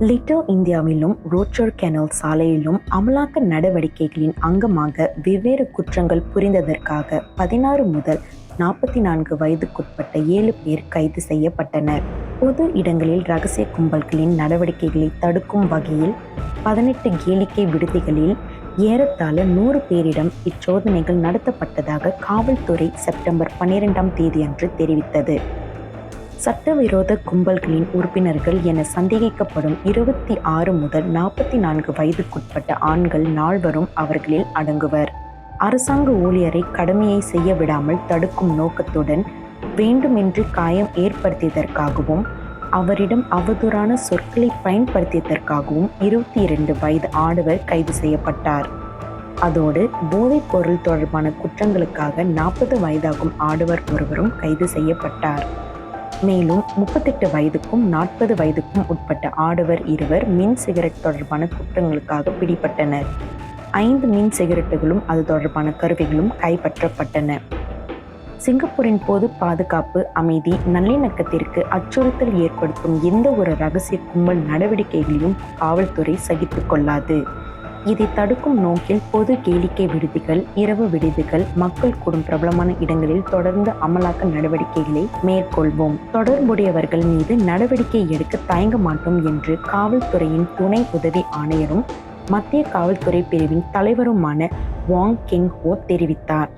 Little இந்தியாவிலும் Rocher kennel சாலையிலும் அமலாக்க நடவடிக்கைகளின் அங்கமாக வெவ்வேறு குற்றங்கள் புரிந்ததற்காக பதினாறு முதல் நாற்பத்தி நான்கு வயதுக்குட்பட்ட ஏழு பேர் கைது செய்யப்பட்டனர். பொது இடங்களில் ரகசிய கும்பல்களின் நடவடிக்கைகளை தடுக்கும் வகையில் பதினெட்டு கேளிக்கை விடுதிகளில் ஏறத்தாழ நூறு பேரிடம் இச்சோதனைகள் நடத்தப்பட்டதாக காவல்துறை செப்டம்பர் பன்னிரெண்டாம் தேதியன்று தெரிவித்தது. சட்டவிரோத கும்பல்களின் உறுப்பினர்கள் என சந்தேகிக்கப்படும் இருபத்தி ஆறு முதல் நாற்பத்தி நான்கு வயதுக்குட்பட்ட ஆண்கள் நால்வரும் அவர்களில் அடங்குவர். அரசாங்க ஊழியரை கடமையை செய்ய விடாமல் தடுக்கும் நோக்கத்துடன் வேண்டுமென்று காயம் ஏற்படுத்தியதற்காகவும் அவரிடம் அவதூறான சொற்களை பயன்படுத்தியதற்காகவும் இருபத்தி இரண்டு வயது ஆடவர் கைது செய்யப்பட்டார். அதோடு போதைப் பொருள் தொடர்பான குற்றங்களுக்காக நாற்பது வயதாகும் ஆடவர் ஒருவரும் கைது செய்யப்பட்டார். மேலும் முப்பத்தெட்டு வயதுக்கும் நாற்பது வயதுக்கும் உட்பட்ட ஆடவர் இருவர் மின் சிகரெட் தொடர்பான குற்றங்களுக்காக பிடிபட்டனர். ஐந்து மின் சிகரெட்டுகளும் அது தொடர்பான கருவிகளும் கைப்பற்றப்பட்டன. சிங்கப்பூரின் பொது பாதுகாப்பு அமைதி நல்லிணக்கத்திற்கு அச்சுறுத்தல் ஏற்படுத்தும் எந்த ஒரு ரகசிய கும்பல் நடவடிக்கைகளையும் காவல்துறை சகித்துக் கொள்ளாது. இதை தடுக்கும் நோக்கில் பொது கேளிக்கை விடுதிகள் இரவு விடுதிகள் மக்கள் கூடும் பிரபலமான இடங்களில் தொடர்ந்து அமலாக்க நடவடிக்கைகளை மேற்கொள்வோம். தொடர்புடையவர்கள் மீது நடவடிக்கை எடுக்க தயங்க மாட்டோம் என்று காவல்துறையின் துணை உதவி ஆணையரும் மத்திய காவல்துறை பிரிவின் தலைவருமான வாங் கிங் ஹோ தெரிவித்தார்.